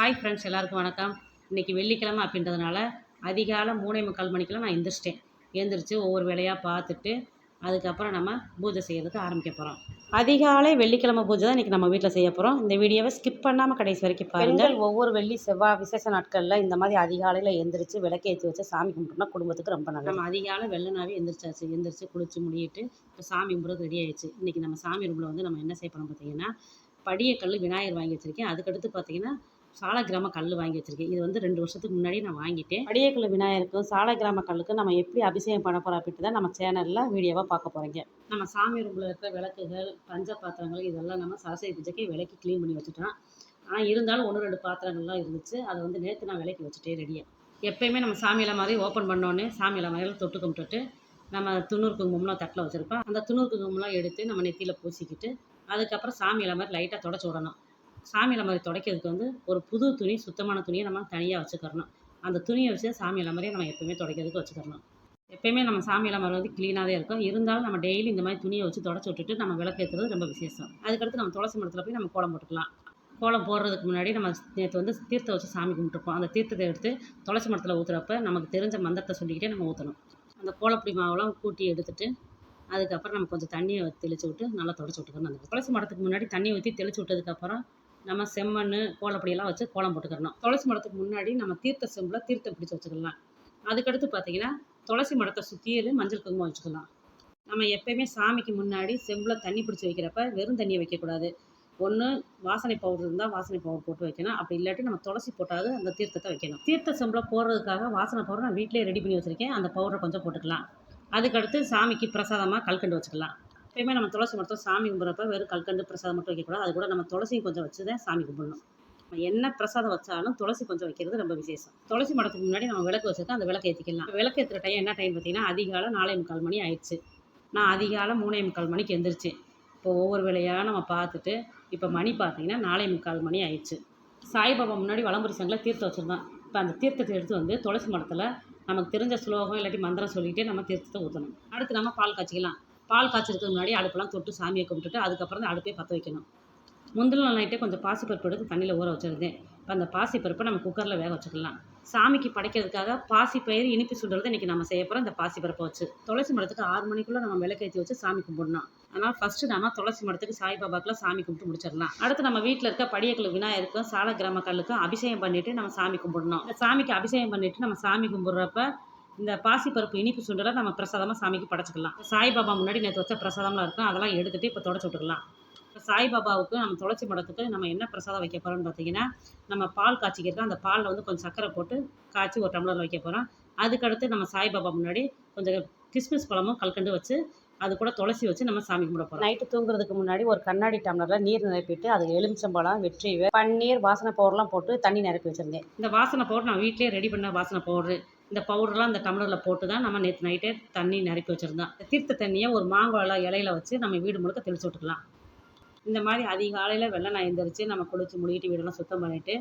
Hi friends எல்லாருக்கும் வணக்கம். இன்றைக்கி வெள்ளிக்கிழமை அப்படின்றதுனால அதிகாலை மூணே முக்கால் மணிக்கெல்லாம் நான் எந்திரிச்சிட்டேன். எழுந்திரிச்சு ஒவ்வொரு வேலையாக பார்த்துட்டு அதுக்கப்புறம் நம்ம பூஜை செய்யறதுக்கு ஆரம்பிக்க போகிறோம் அதிகாலை வெள்ளிக்கிழமை பூஜை தான் இன்றைக்கி நம்ம வீட்டில் செய்ய போகிறோம் இந்த வீடியோவை ஸ்கிப் பண்ணாமல் கடைசி வரைக்கும் பாருங்கள் ஒவ்வொரு வெள்ளி செவ்வாய் விசேஷ நாட்களில் இந்த மாதிரி அதிகாலையில் எந்திரிச்சு விளக்கேற்றி வச்சு சாமி கும்பிட்டோம்னா குடும்பத்துக்கு ரொம்ப நல்லது. நம்ம அதிகாலை வெள்ளனாவே எந்திரிச்சாச்சு. எந்திரிச்சு குளிச்சு முடியிட்டு இப்போ சாமி கும்பிட்றது ரெடி ஆயிடுச்சு. இன்றைக்கி நம்ம சாமி ரூமில் வந்து நம்ம என்ன செய்ய போகிறோம் பார்த்தீங்கன்னா படியக்கல் விநாயகர் வாங்கி வச்சுருக்கேன். அதுக்கடுத்து பார்த்தீங்கன்னா சாலக்கிராம கல் வாங்கி வச்சுருக்கேன். இது வந்து ரெண்டு வருஷத்துக்கு முன்னாடி நான் வாங்கிட்டேன். படியக்கல் விநாயகருக்கும் சாலக்கிராம கல்லுக்கும் நம்ம எப்படி அபிஷேகம் பண்ண போகிறோம் அப்படின்ட்டு தான் நம்ம சேனலில் வீடியோவாக பார்க்க போகிறீங்க நம்ம சாமி ரூமில் இருக்கிற விளக்குகள் பஞ்ச பாத்திரங்கள் இதெல்லாம் நம்ம சரஸ்வதி பூஜைக்கு விளக்கி க்ளீன் பண்ணி வச்சுட்டோம். ஆனால் இருந்தாலும் ஒன்று ரெண்டு பாத்திரங்கள்லாம் இருந்துச்சு. அதை வந்து நேற்று நான் விளக்கி வச்சுட்டேன் ரெடியாக எப்பயுமே நம்ம சாமியில் மாதிரி ஓப்பன் பண்ணோன்னே சாமியில் மாதிரி தொட்டு கும்பிட்டுட்டு நம்ம துண்ணூறு குங்குமம்லாம் தட்டில் வச்சுருப்போம். அந்த துண்ணூறு குங்குமம்லாம் எடுத்து நம்ம நெத்தியில் பூசிக்கிட்டு அதுக்கப்புறம் சாமியில் மாதிரி லைட்டாக தொடச்சி விடணும். சாமி அலமாரி துடைக்கிறதுக்கு வந்து ஒரு புது துணி சுத்தமான துணியை நம்ம தனியாக வச்சுக்கிறணும். அந்த துணியை வச்சு சாமி அலமாரியை நம்ம எப்போயுமே துடைக்கிறதுக்கு வச்சுக்கிறணும். எப்பயுமே நம்ம சாமி அலமாரி வந்து க்ளீனாகவே இருக்கும். இருந்தாலும் நம்ம டெய்லி இந்த மாதிரி துணியை வச்சு தொடச்சி விட்டுட்டு நம்ம விளக்கேற்றுறது ரொம்ப விசேஷம். அதுக்கடுத்து நம்ம துளசி மரத்தில் போய் நம்ம கோலம் போட்டுக்கலாம். கோலம் போடுறதுக்கு முன்னாடி நம்ம நேற்று வந்து தீர்த்தம் வச்சு சாமி கும்பிட்டுருப்போம். அந்த தீர்த்தத்தை எடுத்து துளசி மரத்தில் ஊற்றுறப்ப நமக்கு தெரிஞ்ச மந்திரத்தை சொல்லிக்கிட்டே நம்ம ஊற்றணும் அந்த கோலப்பொடி மாவெல்லாம் கூட்டி எடுத்துட்டு அதுக்கப்புறம் நம்ம கொஞ்சம் தண்ணியை தெளிச்சு விட்டு நல்லா தொடச்சி விட்டுக்கணும். அந்த துளசி மரத்துக்கு முன்னாடி தண்ணி ஊற்றி தெளிச்சு விட்டதுக்கப்புறம் நம்ம செம்மண் கோலப்படியெல்லாம் வச்சு கோலம் போட்டுக்கிறணும். துளசி மரத்துக்கு முன்னாடி நம்ம தீர்த்த செம்பில் தீர்த்தம் பிடிச்சி வச்சுக்கலாம். அதுக்கடுத்து பார்த்தீங்கன்னா துளசி மரத்தை சுற்றியிலும் மஞ்சள் குங்குமம் வச்சுக்கலாம். நம்ம எப்பயுமே சாமிக்கு முன்னாடி செம்பில் தண்ணி பிடிச்சி வைக்கிறப்ப வெறும் தண்ணியை வைக்கக்கூடாது. ஒன்று வாசனை பவுடர் இருந்தால் வாசனை பவுடர் போட்டு வைக்கணும். அப்படி இல்லாட்டி நம்ம துளசி போட்டாவது அந்த தீர்த்தத்தை வைக்கணும். தீர்த்த செம்பில் போடுறதுக்காக வாசனை பவுடர் நான் வீட்டிலே ரெடி பண்ணி வச்சுருக்கேன். அந்த பவுடரை கொஞ்சம் போட்டுக்கலாம். அதுக்கடுத்து சாமிக்கு பிரசாதமாக கல்கண்டு வச்சுக்கலாம். எப்பயுமே நம்ம துளசி மட்டும் சாமி கும்பிட்றப்ப வெறும் கல்கண்டு பிரசாதம் மட்டும் வைக்கக்கூடாது. அது கூட நம்ம துளசியும் கொஞ்சம் வச்சு தான் சாமி கும்பிடணும். நம்ம என்ன பிரசாதம் வச்சாலும் துளசி கொஞ்சம் வைக்கிறது ரொம்ப விசேஷம். துளசி மடத்துக்கு முன்னாடி நம்ம விளக்கு வச்சுருக்கோம் அந்த விளக்கு ஏற்றிக்கலாம் விளக்கு ஏற்றுற டைம் என்ன டைம் பார்த்தீங்கன்னா அதிகாலம் நாலே முக்கால் மணி ஆயிடுச்சு. நான் அதிகாலம் மூணே முக்கால் மணிக்கு எந்திரிச்சு இப்போ ஒவ்வொரு வேலையாக நம்ம பார்த்துட்டு இப்போ மணி பார்த்தீங்கன்னா நாலே முக்கால் மணி ஆயிடுச்சு. சாய்பாபா முன்னாடி வளம்புரி சங்கில் தீர்த்தம் வச்சுருந்தோம் இப்போ அந்த தீர்த்தத்தை எடுத்து வந்து துளசி மடத்தில் நமக்கு தெரிஞ்ச ஸ்லோகம் இல்லாட்டி மந்திரம் சொல்லிகிட்டே நம்ம தீர்த்தத்தை ஊற்றணும் அடுத்து நம்ம பால் காய்ச்சிக்கலாம். பால் காய்ச்சறதுக்கு முன்னாடி அடுப்பெல்லாம் தொட்டு சாமியை கும்பிட்டுட்டு அதுக்கப்புறம் தான் அடுப்பே பற்ற வைக்கணும். முந்தின நாள் நைட்டே கொஞ்சம் பாசிப்பருப்பு எடுத்து தண்ணியில் ஊற வச்சுருந்தேன் இப்போ அந்த பாசிப்பருப்பை நம்ம குக்கரில் வேக வச்சுக்கலாம். சாமிக்கு படைக்கிறதுக்காக பாசிப்பயிறு இனிப்பு சுடுறது இன்றைக்கி நம்ம செய்ய போகிறோம் இந்த பாசிப்பருப்பை வச்சு. துளசி மரத்துக்கு ஆறு மணிக்குள்ளே நம்ம விளக்கேற்றி வச்சு சாமி கும்பிடணும். அதனால் ஃபஸ்ட்டு நம்ம துளசி மரத்துக்கு சாய்பாபாக்கெலாம் சாமி கும்பிட்டு முடிச்சிடலாம். அடுத்து நம்ம வீட்டில் இருக்க படியக்கல் விநாயகருக்கும் சால கிராம கல்லுக்கும் அபிஷேகம் பண்ணிவிட்டு நம்ம சாமி கும்பிடணும். இந்த சாமிக்கு அபிஷேகம் பண்ணிவிட்டு நம்ம சாமி கும்பிட்றப்ப இந்த பாசிப்பருப்பு இனிப்பு சுண்டலை நம்ம பிரசாதமாக சாமிக்கு படைச்சிக்கலாம். சாய்பாபா முன்னாடி நேற்று வச்ச பிரசாதம்லாம் இருக்கும் அதெல்லாம் எடுத்துகிட்டு இப்போ தொடச்சி விட்டுக்கலாம். இப்போ சாய்பாபாவுக்கு நம்ம துளசி மடத்துக்கு நம்ம என்ன பிரசாதம் வைக்க போகிறோம்னு பார்த்தீங்கன்னா நம்ம பால் காய்ச்சிக்கிறோம் அந்த பாலில் வந்து கொஞ்சம் சர்க்கரை போட்டு காய்ச்சி ஒரு டம்ளரில் வைக்க போகிறோம் அதுக்கடுத்து நம்ம சாய்பாபா முன்னாடி கொஞ்சம் கிஸ்மிஸ் பழமும் கல்கண்டு வச்சு அது கூட துளசி வச்சு நம்ம சாமி கும்பிட போகிறோம் நைட்டு தூங்குறதுக்கு முன்னாடி ஒரு கண்ணாடி டம்ளரில் நீர் நிரப்பிட்டு அது எலுமிச்சம்பழம் வெற்றி பன்னீர் வாசனை பவுடர்லாம் போட்டு தண்ணி நிரப்பி வச்சுருந்தேன். இந்த வாசனை பவுடர் நான் வீட்டிலேயே ரெடி பண்ண வாசனை பவுடரு. இந்த பவுடர்லாம் இந்த டம்ளரில் போட்டு தான் நம்ம நேற்று நைட்டே தண்ணி நிரப்பி வச்சுருந்தோம். இந்த தீர்த்த தண்ணியை ஒரு மாங்காய் இலையில வச்சு நம்ம வீடு முழுக்க தெளிச்சு விட்டுக்கலாம். இந்த மாதிரி அதிகாலையில் வெள்ளை நான் எந்திரிச்சு நம்ம குளிச்சு முடிக்கிட்டு வீடெல்லாம் சுத்தம் பண்ணிவிட்டு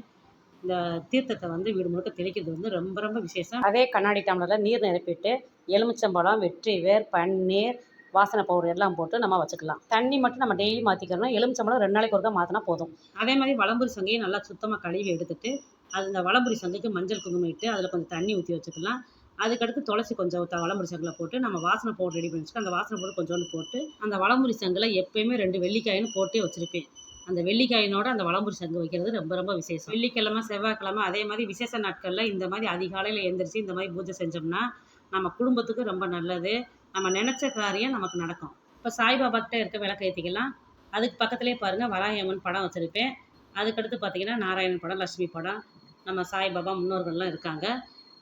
இந்த தீர்த்தத்தை வந்து வீடு முழுக்க தெளிக்கிறது வந்து ரொம்ப ரொம்ப விசேஷம். அதே கண்ணாடி டம்ளரில் நீர் நிரப்பிட்டு எலுமிச்சம்பழம் வெற்றி வேர் பன்னீர் வாசனை பவுடர் எல்லாம் போட்டு நம்ம வச்சுக்கலாம். தண்ணி மட்டும் நம்ம டெய்லி மாற்றிக்கிறோம் எலுமிச்சம்பழம் ரெண்டு நாளைக்கு ஒருக்கா மாற்றினா போதும். அதே மாதிரி வளம்புரி சங்கையை நல்லா சுத்தமாக கழுவி எடுத்துட்டு அந்த வளம்புரி சங்கைக்கு மஞ்சள் குங்குமம் இட்டு அதில் கொஞ்சம் தண்ணி ஊற்றி வச்சுக்கலாம். அதுக்கடுத்து துளசி கொஞ்சம் த வளம்புரி சங்கில் போட்டு நம்ம வாசனை போட்டு ரெடி பண்ணி வச்சுக்கோ அந்த வாசனை போட்டு கொஞ்சோண்டு போட்டு அந்த வளம்புரி சங்கில் எப்பயுமே ரெண்டு வெள்ளிக்காயின்னு போட்டே வச்சுருப்பேன். அந்த வெள்ளிக்காயினோட அந்த வளம்புரி சங்கு வைக்கிறது ரொம்ப ரொம்ப விசேஷம். வெள்ளிக்கிழமை செவ்வாய்க்கிழமை அதே மாதிரி விசேஷ நாட்களில் இந்த மாதிரி அதிகாலையில் எழுந்திரிச்சு இந்த மாதிரி பூஜை செஞ்சோம்னா நம்ம குடும்பத்துக்கு ரொம்ப நல்லது. நம்ம நினச்ச காரியம் நமக்கு நடக்கும். இப்போ சாய்பாபாக்கிட்ட இருக்க விளக்கு ஏற்றிக்கலாம் அதுக்கு பக்கத்துலேயே பாருங்கள் வராயம்மன் படம் வச்சுருப்பேன். அதுக்கடுத்து பார்த்தீங்கன்னா நாராயணன் படம் லட்சுமி படம். நம்ம சாய்பாபா முன்னோர்கள்லாம் இருக்காங்க.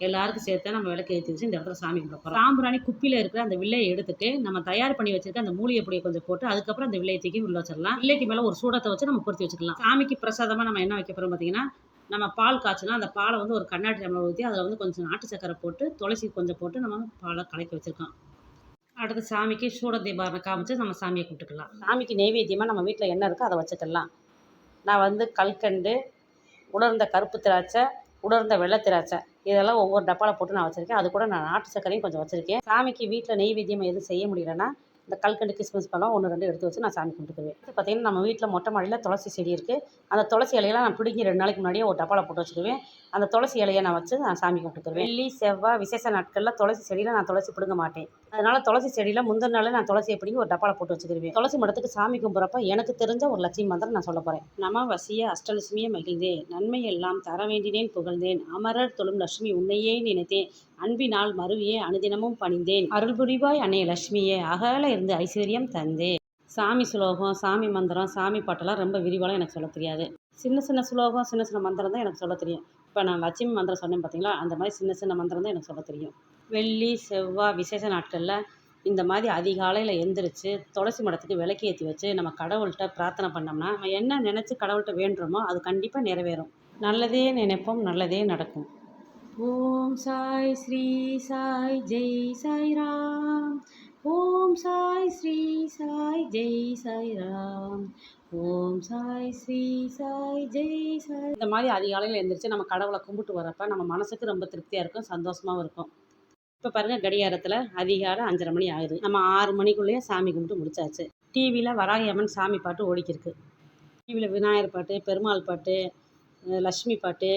எல்லாருக்கும் சேர்த்து நம்ம விளக்கு ஏற்றி வச்சு இந்த இடத்துல சாமி கும்பிட போகிறோம் சாம்பிராணி குப்பியில் இருக்கிற அந்த வில்லையை எடுத்துட்டு நம்ம தயார் பண்ணி வச்சிருக்க அந்த மூலிகை பொடியை கொஞ்சம் போட்டு அதுக்கப்புறம் அந்த வில்லையை தூக்கி உள்ள வச்சிடலாம். வில்லைக்கு மேலே ஒரு சூடத்தை வச்சு நம்ம பொருத்தி வச்சுக்கலாம். சாமிக்கு பிரசாதமாக நம்ம என்ன வைக்க போகிறோம் பார்த்தீங்கன்னா நம்ம பால் காய்ச்சினா அந்த பாலை வந்து ஒரு கண்ணாடி டம்ளர் ஊற்றி அதில் வந்து கொஞ்சம் நாட்டு சக்கரை போட்டு துளசி கொஞ்சம் போட்டு நம்ம பாலை கலக்கி வச்சுருக்கோம். அடுத்து சாமிக்கு சூட தீபாரணம் காமிச்சு நம்ம சாமியை கும்பிட்டுக்கலாம். சாமிக்கு நெய்வேத்தியமாக நம்ம வீட்டில் என்ன இருக்கோ அதை வச்சுக்கலாம். நான் வந்து கல்கண்டு உலர்ந்த கருப்பு திராட்சை உலர்ந்த வெள்ளை திராட்சை. இதெல்லாம் ஒவ்வொரு டப்பாவில் போட்டு நான் வச்சுருக்கேன். அது கூட நான் நாட்டு சர்க்கரையும் கொஞ்சம் வச்சுருக்கேன். சாமிக்கு வீட்டில் நெய்வேத்தியம் எதுவும் செய்ய முடியலன்னா இந்த கல்கண்டு கிஸ்மிஸ் பழம் ஒன்று ரெண்டு எடுத்து வச்சு நான் சாமி கும்பிட்டுக்குவேன். இது பார்த்திங்கன்னா நம்ம வீட்டில் மொட்டை மாடியில் துளசி செடி இருக்குது அந்த துளசி இலையெல்லாம் நான் பிடிங்கி ரெண்டு நாளைக்கு முன்னாடியே ஒரு டப்பாவில் போட்டு வச்சுக்குவேன். அந்த துளசி இலையை நான் வச்சு நான் சாமி கும்பிட்டுக்குவேன். வெள்ளி செவ்வாய் விசேஷ நாட்களில் துளசி செடியில் நான் துளசி பிடுங்க மாட்டேன். அதனால் துளசி செடியில் முந்தின நாளே நான் துளசியை பிடிங்கி ஒரு டப்பாவில் போட்டு வச்சுக்கிருவேன். துளசி மடத்துக்கு சாமி கும்பிட்றப்ப எனக்கு தெரிஞ்ச ஒரு லட்சுமி மந்திரம் நான் சொல்ல போகிறேன் நம வசிய அஷ்டலட்சுமியை மகிழ்ந்தேன். நன்மை எல்லாம் தர வேண்டினேன் புகழ்ந்தேன். அமரர் தொழும் லட்சுமி உன்னையே நினைத்தேன். அன்பினால் மருவியே அனுதினமும் பணிந்தேன். அருள் புரிவாய் அன்னைய லட்சுமியே அகல இருந்து ஐஸ்வர்யம் தந்தே. சாமி சுலோகம் சாமி மந்திரம் சாமி பாட்டெல்லாம் ரொம்ப விரிவாலாம் எனக்கு சொல்ல தெரியாது. சின்ன சின்ன சுலோகம் சின்ன சின்ன மந்திரம் தான் எனக்கு சொல்ல தெரியும். இப்போ நான் லட்சுமி மந்திரம் சொன்னேன் பார்த்தீங்களா அந்த மாதிரி சின்ன சின்ன மந்திரம் தான் எனக்கு சொல்ல தெரியும். வெள்ளி செவ்வாய் விசேஷ நாட்களில் இந்த மாதிரி அதிகாலையில் எந்திரிச்சு துளசி மடத்துக்கு விளக்கு ஏற்றி வச்சு நம்ம கடவுள்கிட்ட பிரார்த்தனை பண்ணோம்னா நம்ம என்ன நினச்சி கடவுள்கிட்ட வேண்டுறோமோ அது கண்டிப்பாக நிறைவேறும். நல்லதே நினைப்போம் நல்லதே நடக்கும். ஓம் சாய் ஸ்ரீ சாய் ஜெய் சாய் ராம். ஓம் சாய் ஸ்ரீ சாய் ஜெய் சாய் ராம். ஓம் சாய் ஸ்ரீ சாய் ஜெய் சாய் இந்த மாதிரி அதிகாலையில் எழுந்திரிச்சு நம்ம கடவுளை கும்பிட்டு வரப்ப நம்ம மனசுக்கு ரொம்ப திருப்தியாக இருக்கும் சந்தோஷமாகவும் இருக்கும். இப்போ பாருங்கள் கடிகாரத்தில் அதிகாலை அஞ்சரை மணி ஆகுது. நம்ம ஆறு மணிக்குள்ளேயே சாமி கும்பிட்டு முடிச்சாச்சு. டிவியில் வராகியம்மன் சாமி பாட்டு ஓடிக்கிருக்கு. டிவியில் விநாயகர் பாட்டு பெருமாள் பாட்டு லக்ஷ்மி பாட்டு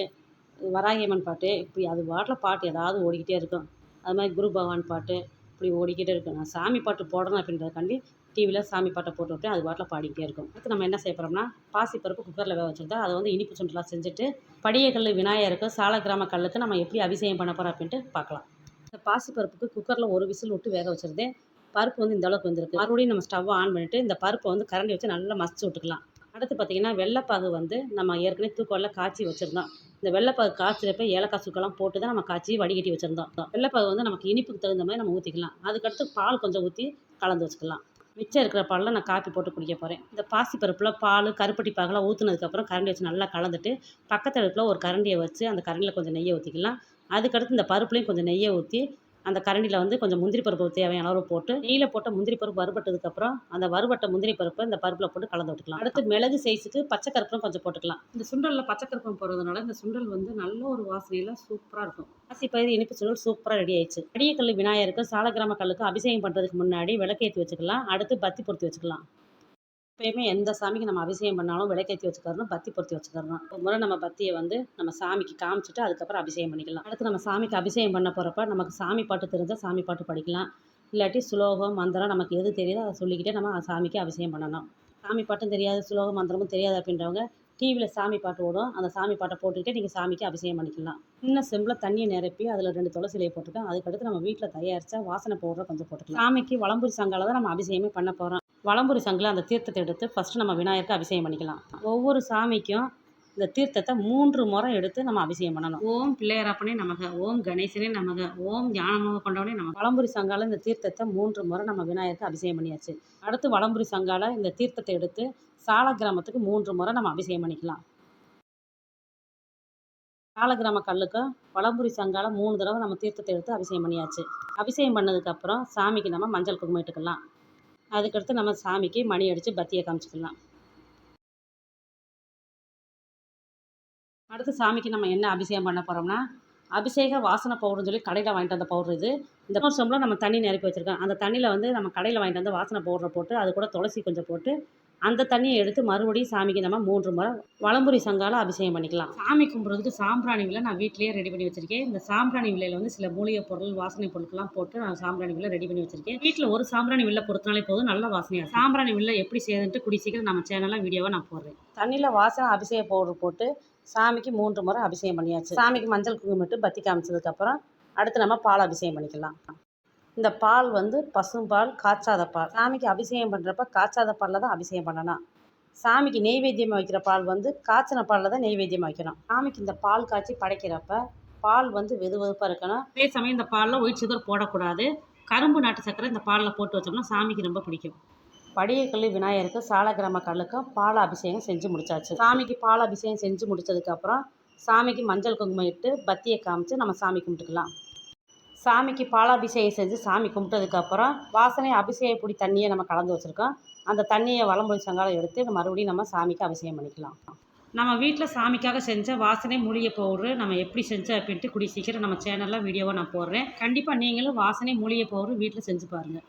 வராகியம்மன் பாட்டு இப்படி அது பாட்டில் பாட்டு ஏதாவது ஓடிக்கிட்டே இருக்கும். அது மாதிரி குரு பகவான் பாட்டு இப்படி ஓடிக்கிட்டே இருக்கும். நான் சாமி பாட்டு போடணும் அப்படின்றதுக்காண்டி டிவியில் சாமி பாட்டை போட்டு விட்டு அது பாட்டில் பாடிக்கிட்டே இருக்கும். அடுத்து நம்ம என்ன செய்ய போகிறோம்னா பாசிப்பருப்பு குக்கரில் வேக வச்சுருந்தா அதை வந்து இனிப்பு சுண்டலாக செஞ்சுட்டு படியக்கல் விநாயகருக்கு சாலக்கிராம கல்லுக்கு நம்ம எப்படி அபிஷேகம் பண்ண போகிறோம் அப்படின்ட்டு பார்க்கலாம். இந்த பாசிப்பருப்புக்கு குக்கரில் ஒரு விசில் விட்டு வேக வச்சுருந்தேன். பருப்பு வந்து இந்த அளவுக்கு வந்திருக்கு. மறுபடியும் நம்ம ஸ்டவ் ஆன் பண்ணிவிட்டு இந்த பருப்பை வந்து கரண்டி வச்சு நல்லா மசிச்சு விட்டுக்கலாம். அடுத்து பார்த்திங்கன்னா வெள்ளைப்பாகு வந்து நம்ம ஏற்கனவே தூக்கம்ல காய்ச்சி வச்சுருந்தோம். இந்த வெள்ளைப்பாகு காய்ச்சிறப்ப ஏலக்காய் சுக்கெல்லாம் போட்டு தான் நம்ம காய்ச்சி வடிகட்டி வச்சுருந்தோம். வெள்ளைப்பாகு வந்து நமக்கு இனிப்புக்கு தகுந்த மாதிரி நம்ம ஊற்றிக்கலாம் அதுக்கடுத்து பால் கொஞ்சம் ஊற்றி கலந்து வச்சுக்கலாம். மிச்சம் இருக்கிற பாலில் நான் காப்பி போட்டு குடிக்க போகிறேன் இந்த பாசி பருப்பில் பால் கருப்பட்டி பாகெல்லாம் ஊற்றுனதுக்கப்புறம் கரண்டி வச்சு நல்லா கலந்துட்டு பக்கத்து அடுப்பில் ஒரு கரண்டியை வச்சு அந்த கரண்டியில் கொஞ்சம் நெய்யை ஊற்றிக்கலாம் அதுக்கடுத்து இந்த பருப்புலேயும் கொஞ்சம் நெய்யை ஊற்றி அந்த கரண்டியில் வந்து கொஞ்சம் முந்திரி பருப்பு தேவையான அளவு போட்டு நெய்யில் போட்ட முந்திரி பருப்பு வறுபட்டதுக்கப்புறம் அந்த வறுபட்ட முந்திரி பருப்பை இந்த பருப்பில் போட்டு கலந்து விட்டுக்கலாம். அடுத்து மிளகு சைஸுக்கு பச்சை கருப்பும் கொஞ்சம் போட்டுக்கலாம். இந்த சுண்டலில் பச்சை கருப்பம் போடுறதுனால இந்த சுண்டல் வந்து நல்ல ஒரு வாசனையில் சூப்பராக இருக்கும். பாசிப்பயிறு இனிப்பு சுண்டல் சூப்பராக ரெடி ஆயிடுச்சு. அடியக்கல் விநாயகருக்கு சாலக்கிராம கல்லுக்கு அபிஷேகம் பண்ணுறதுக்கு முன்னாடி விளக்கேற்றி வச்சுக்கலாம். அடுத்து பத்தி பொருத்தி வச்சுக்கலாம். எப்பயுமே எந்த சாமிக்கு நம்ம அபிஷேகம் பண்ணாலும் விளக்கேற்றி வச்சுக்கிறணும் பத்தி பொருத்தி வச்சுக்கிறணும் ஒரு முறை நம்ம பத்தியை வந்து நம்ம சாமிக்கு காமிச்சிட்டு அதுக்கப்புறம் அபிஷேகம் பண்ணிக்கலாம். அடுத்து நம்ம சாமிக்கு அபிஷேகம் பண்ண போகிறப்ப நமக்கு சாமி பாட்டு தெரிஞ்சால் சாமி பாட்டு படிக்கலாம். இல்லாட்டி சுலோகம் மந்திரம் நமக்கு எது தெரியுதோ அதை சொல்லிக்கிட்டே நம்ம சாமிக்கு அபிஷேகம் பண்ணணும். சாமி பாட்டும் தெரியாது சுலோகம் மந்திரமும் தெரியாது அப்படின்றவங்க டிவியில் சாமி பாட்டு ஓடும். அந்த சாமி பாட்டை போட்டுக்கிட்டே நீங்கள் சாமிக்கு அபிஷேகம் பண்ணிக்கலாம். சின்ன செம்பில் தண்ணியை நிரப்பி அதில் ரெண்டு துளசி இலையை போட்டுக்கலாம். அதுக்கடுத்து நம்ம வீட்டில் தயாரித்தா வாசனை பவுடரை கொஞ்சம் போட்டுக்கலாம். சாமிக்கு வளம்புரி சங்கால தான் நம்ம அபிஷேகமே பண்ண போகிறோம் வளம்புரி சங்கில் அந்த தீர்த்தத்தை எடுத்து ஃபஸ்ட்டு நம்ம விநாயகருக்கு அபிஷேகம் பண்ணிக்கலாம். ஒவ்வொரு சாமிக்கும் இந்த தீர்த்தத்தை மூன்று முறை எடுத்து நம்ம அபிஷேகம் பண்ணணும். ஓம் பிள்ளையரப்பனே நமக ஓம் கணேசனே நமக ஓம் ஞானமாக கொண்டவனே நமக. வளம்புரி சங்கால இந்த தீர்த்தத்தை மூன்று முறை நம்ம விநாயகருக்கு அபிஷேகம் பண்ணியாச்சு. அடுத்து வளம்புரி சங்கால இந்த தீர்த்தத்தை எடுத்து சால கிராமத்துக்கு மூன்று முறை நம்ம அபிஷேகம் பண்ணிக்கலாம். சாலக்கிராம கல்லுக்கும் வளம்புரி சங்கால மூணு தடவை நம்ம தீர்த்தத்தை எடுத்து அபிஷேகம் பண்ணியாச்சு. அபிஷேகம் பண்ணதுக்கப்புறம் சாமிக்கு நம்ம மஞ்சள் குங்குமம் இட்டுக்கலாம். அதுக்கடுத்து நம்ம சாமிக்கு மணி அடித்து பத்தியை காமிச்சிக்கலாம். அடுத்து சாமிக்கு நம்ம என்ன அபிஷேகம் பண்ண போகிறோம்னா அபிஷேக வாசனை பவுடர்னு சொல்லி கடையில் வாங்கிட்டு வந்த பவுடர் இது. இந்த ஒரு நம்ம தண்ணி நிரப்பி வச்சுருக்கோம். அந்த தண்ணியில் வந்து நம்ம கடையில் வாங்கிட்டு வந்து வாசனை பவுடரை போட்டு அது கூட துளசி கொஞ்சம் போட்டு அந்த தண்ணியை எடுத்து மறுபடியும் சாமிக்கு நம்ம மூன்று முறை வளம்புரி சங்கால அபிஷேகம் பண்ணிக்கலாம். சாமி கும்பிட்றதுக்கு சாம்பிராணி விலை நான் வீட்டிலேயே ரெடி பண்ணி வச்சுருக்கேன். இந்த சாம்பிராணி விலையில் வந்து சில மூலிகை பொருள் வாசனை பொருட்கள்லாம் போட்டு நான் சாம்பிராணி விலை ரெடி பண்ணி வச்சுருக்கேன். வீட்டில் ஒரு சாம்பிராணி வில்லை பொறுத்தனாலே போதும். நல்ல வாசனையாக சாம்பிராணி வில்லை எப்படி செய்யுதுன்ட்டு குடி சீக்கிரம் நம்ம சேனலில் வீடியோவாக நான் போடுறேன். தண்ணியில் வாசனை அபிஷேக பவுடர் போட்டு சாமிக்கு மூன்று முறை அபிஷேகம் பண்ணியாச்சு. சாமிக்கு மஞ்சள் குங்குமிட்டு பத்தி காமிச்சதுக்கப்புறம் அடுத்து நம்ம பால் அபிஷேகம் பண்ணிக்கலாம். இந்த பால் வந்து பசும்பால் காய்ச்சாத பால். சாமிக்கு அபிஷேகம் பண்ணுறப்ப காய்ச்சாத பாலில் தான் அபிஷேகம் பண்ணணும். சாமிக்கு நெய்வேத்தியம் வைக்கிற பால் வந்து காய்ச்சின பாலில் தான் நெய்வேத்தியம் வைக்கணும். சாமிக்கு இந்த பால் காய்ச்சி படைக்கிறப்ப பால் வந்து வெது வெதுப்பாக இருக்கணும். அதே சமயம் இந்த பாலில் ஒயிட் சுகர் போடக்கூடாது. கரும்பு நாட்டு சக்கரை இந்த பாலில் போட்டு வச்சோம்னா சாமிக்கு ரொம்ப பிடிக்கும். படியக்கல்லி விநாயகருக்கு சாலக்கிராம கல்லுக்கும் பால் அபிஷேகம் செஞ்சு முடிச்சாச்சு. சாமிக்கு பால் அபிஷேகம் செஞ்சு முடிச்சதுக்கப்புறம் சாமிக்கு மஞ்சள் குங்குமம் இட்டு பத்தியை காமிச்சு நம்ம சாமி கும்பிட்டுக்கலாம். சாமிக்கு பாலாபிஷேகம் செஞ்சு சாமி கும்பிட்டதுக்கப்புறம் வாசனை அபிஷேக பொடி தண்ணியை நம்ம கலந்து வச்சுருக்கோம். அந்த தண்ணியை வளம்பொழி சங்காலம் எடுத்து மறுபடியும் நம்ம சாமிக்கு அபிஷேகம் பண்ணிக்கலாம். நம்ம வீட்டில் சாமிக்காக செஞ்ச வாசனை மூலிகை பவுட்ரு நம்ம எப்படி செஞ்சோம் அப்படின்ட்டு குடி சீக்கிரம் நம்ம சேனலில் வீடியோவை நான் போடுறேன். கண்டிப்பாக நீங்களும் வாசனை மூலிகை பவுட்ரு வீட்டில் செஞ்சு பாருங்கள்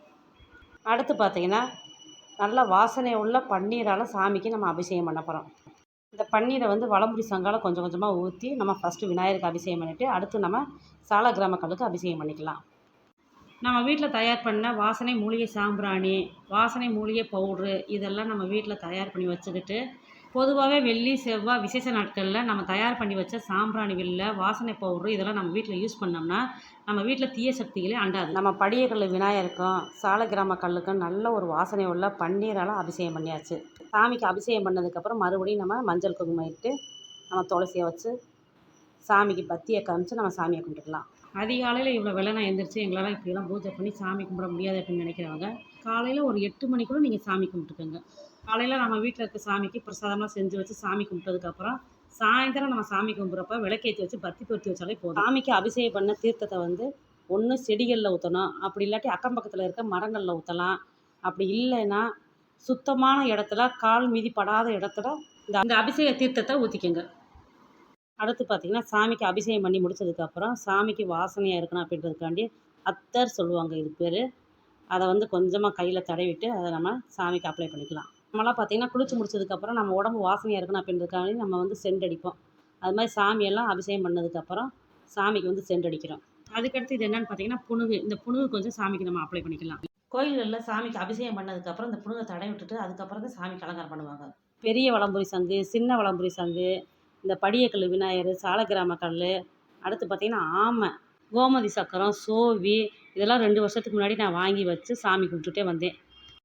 அடுத்து பார்த்தீங்கன்னா நல்லா வாசனை உள்ள பன்னீரால் சாமிக்கு நம்ம அபிஷேகம் பண்ண போகிறோம் இந்த பன்னீரை வந்து வலம்புரி சங்கால கொஞ்சம் கொஞ்சமாக ஊற்றி நம்ம ஃபஸ்ட்டு விநாயகருக்கு அபிஷேகம் பண்ணிவிட்டு அடுத்து நம்ம சால கிராமக்களுக்கு அபிஷேகம் பண்ணிக்கலாம். நம்ம வீட்டில் தயார் பண்ண வாசனை மூலிகை சாம்பிராணி வாசனை மூலிகை பவுட்ரு இதெல்லாம் நம்ம வீட்டில் தயார் பண்ணி வச்சுக்கிட்டு பொதுவாகவே வெள்ளி செவ்வாய் விசேஷ நாட்களில் நம்ம தயார் பண்ணி வச்ச சாம்பிராணி வில்ல வாசனை பவுட்ரு இதெல்லாம் நம்ம வீட்டில் யூஸ் பண்ணோம்னா நம்ம வீட்டில் தீய சக்திகளே அண்டாது. நம்ம படியக்கல் விநாயகருக்கும் சால கிராம கல்லுக்கும் நல்ல ஒரு வாசனை உள்ள பன்னீரால் அபிஷேகம் பண்ணியாச்சு. சாமிக்கு அபிஷேகம் பண்ணதுக்கப்புறம் மறுபடியும் நம்ம மஞ்சள் குங்குமம் இட்டு நம்ம துளசியை வச்சு சாமிக்கு பத்தியை காமிச்சு நம்ம சாமியை கும்பிட்டுக்கலாம். அதிகாலையில் இவ்வளோ வெள்ளனை எழுந்திரிச்சு எங்களால் இப்படிலாம் பூஜை பண்ணி சாமி கும்பிட முடியாது அப்படின்னு நினைக்கிறவங்க காலையில் ஒரு எட்டு மணிக்குள்ள நீங்கள் சாமி கும்பிட்டுக்கோங்க. காலையில் நம்ம வீட்டில் இருக்க சாமிக்கு பிரசாதம்லாம் செஞ்சு வச்சு சாமி கும்பிட்டதுக்கப்புறம் சாயந்தரம் நம்ம சாமி கும்பிட்றப்ப விளக்கேற்றி வச்சு பத்தி பொருத்தி வச்சாலே போதும். சாமிக்கு அபிஷேகம் பண்ண தீர்த்தத்தை வந்து ஒன்று செடிகளில் ஊற்றணும் அப்படி இல்லாட்டி அக்கம் பக்கத்தில் இருக்க மரங்களில் ஊற்றலாம் அப்படி இல்லைன்னா சுத்தமான இடத்துல கால் மீதி படாத இடத்துல இந்த அந்த அபிஷேக தீர்த்தத்தை ஊற்றிக்கோங்க அடுத்து பார்த்திங்கன்னா சாமிக்கு அபிஷேகம் பண்ணி முடிச்சதுக்கப்புறம் சாமிக்கு வாசனையாக இருக்கணும் அப்படின்றதுக்காண்டி அத்தர் சொல்லுவாங்க. இது பேர். அதை வந்து கொஞ்சமாக கையில் தடவிட்டு அதை நம்ம சாமிக்கு அப்ளை பண்ணிக்கலாம். நம்மளாம் பார்த்திங்கன்னா குளிச்சு முடிச்சதுக்கப்புறம் நம்ம உடம்பு வாசனையாக இருக்கணும் அப்படின்றதுக்காக நம்ம வந்து சென்ட் அடிப்போம். அது மாதிரி சாமியெல்லாம் அபிஷேகம் பண்ணதுக்கப்புறம் சாமிக்கு வந்து சென்ட் அடிக்கிறோம். அதுக்கடுத்து இது என்னென்னு பார்த்தீங்கன்னா புணுகு இந்த புணுகு கொஞ்சம் சாமிக்கு நம்ம அப்ளை பண்ணிக்கலாம். கோயில்களில் சாமிக்கு அபிஷேகம் பண்ணதுக்கப்புறம் இந்த புணுகை தடை விட்டுட்டு அதுக்கப்புறம் தான் சாமிக்கு அலங்காரம் பண்ணுவாங்க. பெரிய வளம்புரி சங்கு சின்ன வளம்புரி சங்கு இந்த படியக்கல் விநாயகர் சாலக்கிராம கல் அடுத்து பார்த்திங்கன்னா ஆமை கோமதி சக்கரம் சோவி இதெல்லாம் ரெண்டு வருஷத்துக்கு முன்னாடி நான் வாங்கி வச்சு சாமி கும்பிட்டுட்டே வந்தேன்.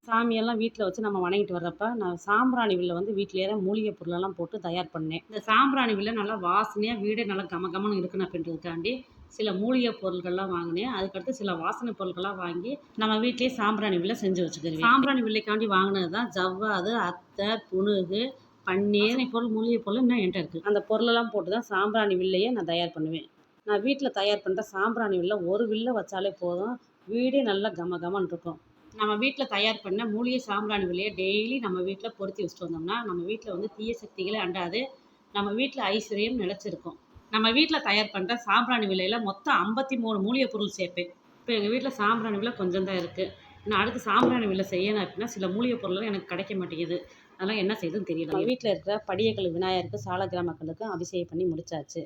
சாமியெல்லாம் வீட்டில் வச்சு நம்ம வணங்கிட்டு வர்றப்ப நான் சாம்பிராணி வில்ல வந்து வீட்டிலேயே தான் மூலிகை பொருளெல்லாம் போட்டு தயார் பண்ணேன். இந்த சாம்பிராணி வில்ல நல்லா வாசனையாக வீடே நல்லா கம கமன்னு இருக்கணும் அப்படின்றதுக்காண்டி சில மூலிகை பொருட்கள்லாம் வாங்கினேன். அதுக்கடுத்து சில வாசனை பொருட்கள்லாம் வாங்கி நம்ம வீட்டிலேயே சாம்பிராணி வில்ல செஞ்சு வச்சுக்கிறேன் சாம்பிராணி வில்லைக்காண்டி வாங்கினது தான் ஜவ்வாது அத்தை புணுகு பன்னீர். பொருள் மூலிகை பொருள் இன்னும் என்கிட்ட இருக்குது அந்த பொருளெல்லாம் போட்டு தான் சாம்பிராணி வில்லையே நான் தயார் பண்ணுவேன். நான் வீட்டில் தயார் பண்ணுற சாம்பிராணி வில்ல ஒரு வில்ல வச்சாலே போதும். வீடே நல்லா கம கமன்னு இருக்கும். நம்ம வீட்டில் தயார் பண்ண மூலிகை சாம்பிராணி விலையை டெய்லி நம்ம வீட்டில் பொருத்தி வச்சுட்டு வந்தோம்னா நம்ம வீட்டில் வந்து தீய சக்திகளே அண்டாது. நம்ம வீட்டில் ஐஸ்வர்யம் நிலச்சிருக்கும். நம்ம வீட்டில் தயார் பண்ணுற சாம்பிராணி விலையில் மொத்தம் ஐம்பத்தி மூணு மூலிகை பொருள் சேர்ப்பேன். இப்போ எங்கள் வீட்டில் சாம்பிராணி விலை கொஞ்சம் தான் இருக்குது நான் அடுத்து சாம்பிராணி விலை செய்யணும் அப்படின்னா சில மூலிகை பொருள்லாம் எனக்கு கிடைக்க மாட்டேங்குது. அதெல்லாம் என்ன செய்யுதுன்னு தெரியல. வீட்டில் இருக்கிற படியக்கல் விநாயகருக்கு சால கிராமக்களுக்கும் அபிஷேகம் பண்ணி முடிச்சாச்சு.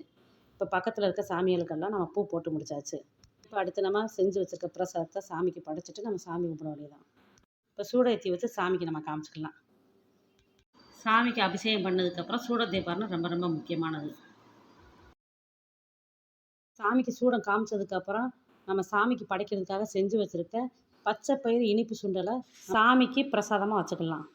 இப்போ பக்கத்தில் இருக்க சாமிகளுக்கெல்லாம் நம்ம பூ போட்டு முடிச்சாச்சு. இப்போ அடுத்து நம்ம செஞ்சு வச்சுருக்க பிரசாதத்தை சாமிக்கு படைச்சிட்டு நம்ம சாமி கும்பிட வேண்டியதான் இப்போ சூடத்தி வச்சு சாமிக்கு நம்ம காமிச்சிக்கலாம். சாமிக்கு அபிஷேகம் பண்ணதுக்கப்புறம் சூட தீபாரணம் ரொம்ப ரொம்ப முக்கியமானது. சாமிக்கு சூடம் காமிச்சதுக்கப்புறம் நம்ம சாமிக்கு படைக்கிறதுக்காக செஞ்சு வச்சுருக்க பச்சை பயிறு இனிப்பு சுண்டலை சாமிக்கு பிரசாதமாக வச்சுக்கலாம்.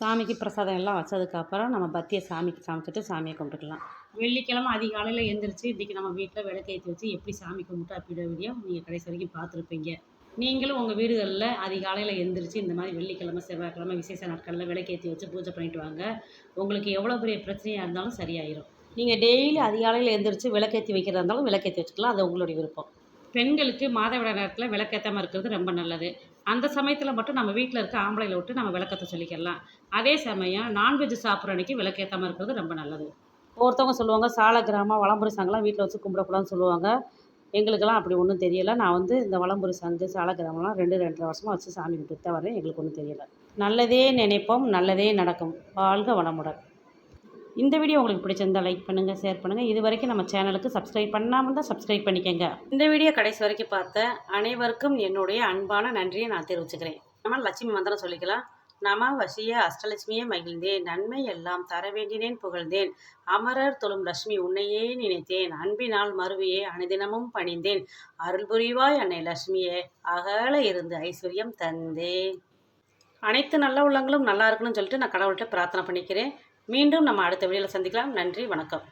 சாமிக்கு பிரசாதம் எல்லாம் வச்சதுக்கப்புறம் நம்ம பத்தியை சாமிக்கு காமிச்சிட்டு சாமியை கும்பிட்டுக்கலாம். வெள்ளிக்கிழமை அதிகாலையில் எழுந்திரிச்சு இன்றைக்கி நம்ம வீட்டில் விளக்கேற்றி வச்சு எப்படி சாமி கும்பிட்டு அப்படி வீடியோ நீங்கள் கடைசி வரைக்கும் பார்த்துருப்பீங்க. நீங்களும் உங்கள் வீடுகளில் அதிகாலையில் எழுந்திரிச்சு இந்த மாதிரி வெள்ளிக்கிழமை செவ்வாய்க்கிழமை விசேஷ நாட்களில் விளக்கேற்றி வச்சு பூஜை பண்ணிட்டு வாங்க. உங்களுக்கு எவ்வளோ பெரிய பிரச்சனையாக இருந்தாலும் சரியாயிரும். நீங்கள் டெய்லி அதிகாலையில் எழுந்திரிச்சு விளக்கேற்றி வைக்கிறதா இருந்தாலும் விளக்கேற்றி வச்சுக்கலாம். அது உங்களுடைய விருப்பம். பெண்களுக்கு மாதவிட நேரத்தில் விளக்கேற்றாமல் இருக்கிறது ரொம்ப நல்லது. அந்த சமயத்தில் மட்டும் நம்ம வீட்டில் இருக்க ஆம்பளையில் விட்டு நம்ம விளக்கத்தை சொல்லிக்கலாம். அதே சமயம் நான்வெஜ் சாப்பிட்ற அன்றைக்கி விளக்கேற்றாமல் இருக்கிறது ரொம்ப நல்லது. ஒருத்தவங்க சொல்லுவாங்க சால கிராமம் வளம்புரி சங்கெலாம் வீட்டில் வச்சு கும்பிடக்கூடாதுன்னு சொல்லுவாங்க. எங்களுக்கெல்லாம் அப்படி ஒன்றும் தெரியலை. நான் வந்து இந்த வளம்புரி சங்கு சால கிராமம்லாம் ரெண்டு ரெண்டரை வருஷமாக வச்சு சாமி கும்பிட்டு தான் வரேன். எங்களுக்கு ஒன்றும் தெரியலை. நல்லதே நினைப்போம் நல்லதே நடக்கும். வாழ்க வளமுடன். இந்த வீடியோ உங்களுக்கு பிடிச்சிருந்தா லைக் பண்ணுங்கள் ஷேர் பண்ணுங்கள் இது வரைக்கும் நம்ம சேனலுக்கு சப்ஸ்கிரைப் பண்ணாமல் தான் சப்ஸ்கிரைப் பண்ணிக்கோங்க. இந்த வீடியோ கடைசி வரைக்கும் பார்த்த அனைவருக்கும் என்னுடைய அன்பான நன்றியை நான் தெரிவிச்சுக்கிறேன். நம்ம லட்சுமி மந்திரம் சொல்லிக்கலாம். நம வசிய அஷ்டலட்சுமியே மகிழ்ந்தேன் நன்மை எல்லாம் தர வேண்டினேன் புகழ்ந்தேன். அமரர் தொழும் லட்சுமி உன்னையே நினைத்தேன் அன்பினால் மறுவையே அனுதினமும் பணிந்தேன். அருள் புரிவாய் அன்னை லட்சுமியே அகல இருந்து ஐஸ்வர்யம் தந்தேன். அனைத்து நல்ல உள்ளங்களும் நல்லா இருக்கணும்னு சொல்லிட்டு நான் கடவுள்கிட்ட பிரார்த்தனை பண்ணிக்கிறேன். மீண்டும் நம்ம அடுத்த வீடியோவில் சந்திக்கலாம். நன்றி வணக்கம்.